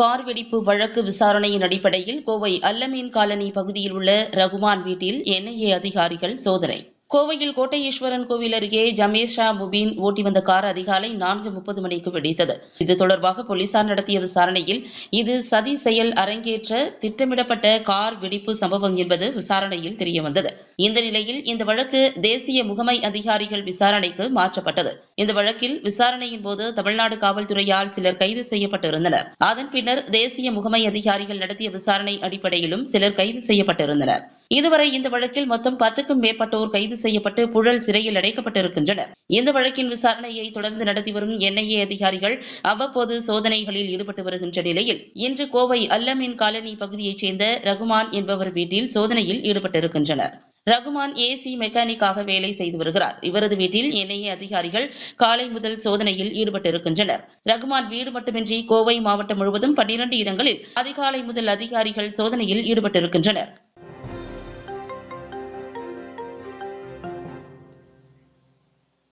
Car வெடிப்பு வழக்கு விசாரணையின் அடிப்படையில் கோவை அல்லமீன் காலனி பகுதியில் உள்ள ரகுமான் வீட்டில் என்ஐஏ அதிகாரிகள் சோதனை. கோவையில் கோட்டையேஸ்வரன் கோவில் அருகே ஜமேஷா முபீன் ஓட்டி வந்த கார் அதிகாலை நான்கு முப்பது மணிக்கு வெடித்தது. இது தொடர்பாக போலீசார் நடத்திய விசாரணையில் இது சதி செயல் அரங்கேற்ற திட்டமிடப்பட்ட கார் வெடிப்பு சம்பவம் என்பது விசாரணையில் தெரியவந்தது. இந்த நிலையில் இந்த வழக்கு தேசிய முகமை அதிகாரிகள் விசாரணைக்கு மாற்றப்பட்டது. இந்த வழக்கில் விசாரணையின் போது தமிழ்நாடு காவல்துறையால் சிலர் கைது செய்யப்பட்டிருந்தனர். அதன் பின்னர் தேசிய முகமை அதிகாரிகள் நடத்திய விசாரணை அடிப்படையிலும் சிலர் கைது செய்யப்பட்டிருந்தனர். இதுவரை இந்த வழக்கில் மொத்தம் பத்துக்கும் மேற்பட்டோர் கைது செய்யப்பட்டு புழல் சிறையில் அடைக்கப்பட்டிருக்கின்றனர். இந்த வழக்கின் விசாரணையை தொடர்ந்து நடத்தி வரும் என்ஐஏ அதிகாரிகள் அவ்வப்போது சோதனைகளில் ஈடுபட்டு வருகின்ற நிலையில் இன்று கோவை அல்லமின் காலனி பகுதியைச் சேர்ந்த ரகுமான் என்பவர் வீட்டில் சோதனையில் ஈடுபட்டிருக்கின்றனர். ரகுமான் ஏசி மெக்கானிக்காக வேலை செய்து வருகிறார். இவரது வீட்டில் என்ஐஏ அதிகாரிகள் காலை முதல் சோதனையில் ஈடுபட்டிருக்கின்றனர். ரகுமான் வீடு மட்டுமின்றி கோவை மாவட்டம் முழுவதும் பன்னிரண்டு இடங்களில் அதிகாலை முதல் அதிகாரிகள் சோதனையில் ஈடுபட்டிருக்கின்றனர்.